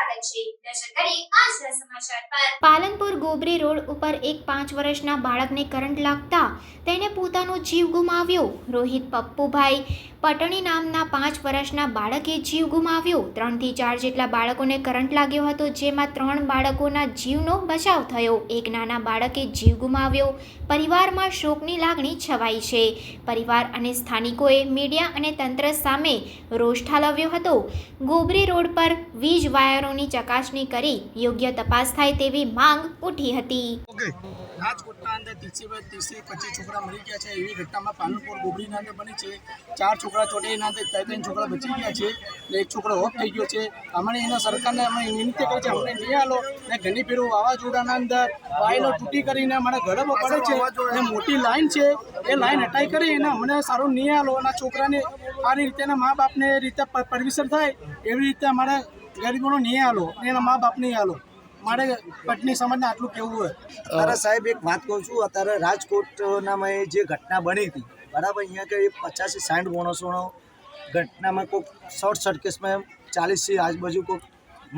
છે. નજર આજના સમાચાર પર. પાલનપુર ગોબરી રોડ ઉપર એક પાંચ વર્ષના બાળકને કરંટ લાગતા તેને પોતાનો જીવ ગુમાવ્યો. રોહિત પપ્પુભાઈ પટણી નામના પાંચ વર્ષના બાળકે જીવ ગુમાવ્યો. ત્રણથી ચાર જેટલા બાળકોને કરંટ લાગ્યો હતો, જેમાં ત્રણ બાળકોના જીવનો બચાવ થયો. એક નાના બાળકે જીવ ગુમાવ્યો. પરિવારમાં શોકની લાગણી છવાઈ છે. પરિવાર અને સ્થાનિકોએ મીડિયા અને તંત્ર સામે રોષ ઠાલવ્યો હતો. ગોબરી રોડ પર વીજ વાયરોની ચકાસણી કરી યોગ્ય તપાસ થાય તેવી માંગ ઉઠી હતી. રાજકોટના અંદર ત્રીસી પચીસ છોકરા મરી ગયા છે. એવી ઘટનામાં પાલનપુર ગોબરીના અંદર બની છે. ચાર છોકરા ચોટે એના ત્રણ છોકરા બચી ગયા છે ને એક છોકરો ઓફ થઈ ગયો છે. અમને એના સરકારને અમે વિનંતી કરી છે અમને નહીં આલો ને ઘણી ફેરું વાવાઝોડાના અંદર વાયલો તૂટી કરીને અમારા ઘરે પડે છે ને મોટી લાઈન છે. એ લાઈન હટાઈ કરી એને અમને સારું નહીં આલો અને છોકરાને સારી રીતે એના મા બાપને એ રીતે પરમિશન થાય, એવી રીતે અમારે ગરીબોનો નહીં આલો અને એના મા બાપ નહીં આલો મારે પટની સમાજને આટલું કહેવું હોય? અત્યારે સાહેબ, એક વાત કહું છું. અત્યારે રાજકોટનામાં જે ઘટના બની હતી, બરાબર? અહીંયા કે પચાસથી સાઠ માણસોનો ઘટનામાં કોઈક શોર્ટ સર્કિટમાં ચાલીસથી આજુબાજુ કોઈક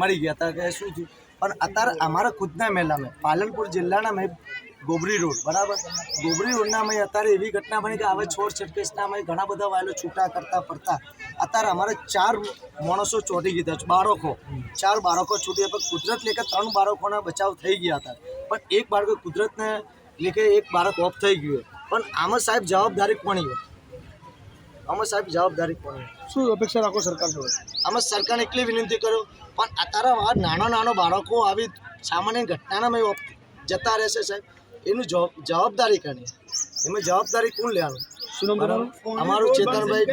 મળી ગયા હતા કે શું થયું? પણ અત્યારે અમારા ખુદના મેલામાં પાલનપુર જિલ્લાના મેં ગોબરી રોડ બરાબર? ગોબરી રોડના અમે અત્યારે એવી ઘટના બની કે હવે છોડ અમે ઘણા બધા વાયલો છૂટા કરતા પડતા અત્યારે અમારે ચાર માણસો ચોટી ગયા બાળકો. ચાર બાળકો છૂટી પણ કુદરત લેખે ત્રણ બાળકોના બચાવ થઈ ગયા હતા. પણ એક બાળકો કુદરતને લેખે એક બાળક ઓફ થઈ ગયું. પણ આમાં સાહેબ જવાબદારી કોની આમાં સાહેબ જવાબદારી કોની શું અપેક્ષા રાખો સરકાર જોડે? આમાં સરકારને એટલી વિનંતી કરો પણ અત્યારે આ નાનો નાનો બાળકો આવી સામાન્ય ઘટનાના જતા રહેશે સાહેબ. એનું જવાબ જવાબદારી કોની એમાં જવાબદારી કોણ લેવાનું? શું નામ અમારું ચેતનભાઈ